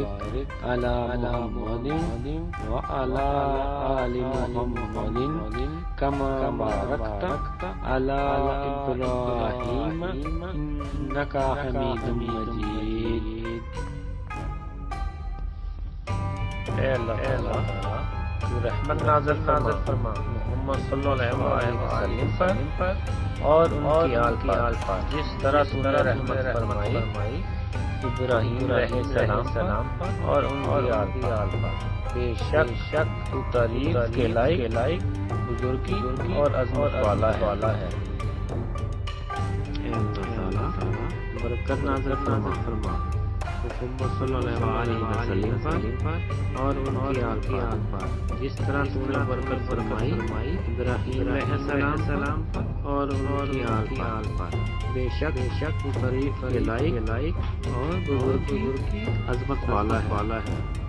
اللهم بارك على محمد وعلى آل محمد كما باركت على إبراهيم إنك حميد مجيد اے اللہ تعالیٰ تو رحمت نازل نازل فرما۔ محمد صلی اللہ علیہ وسلم پر اور ان کی آل پر جس طرح تو نے رحمت فرمائی ابراہیم علیہ السلام پر اور ان کی آل پر۔ بے شک شک تو تعریف کے لائق لائق بزرگی اور عظمت والا والا ہے۔ برکت نازل فرما۔ فرما۔ محمد صلی اللہ علیہ وسلم پر اور ان کی آل پر۔ جس طرح تو نے برکت فرمائی، ابراہیم علیہ السلام پر اور ان کی آل پر۔ بے شک بے شک تو کے لائق اور بزرگ کی عظمت والا ہے۔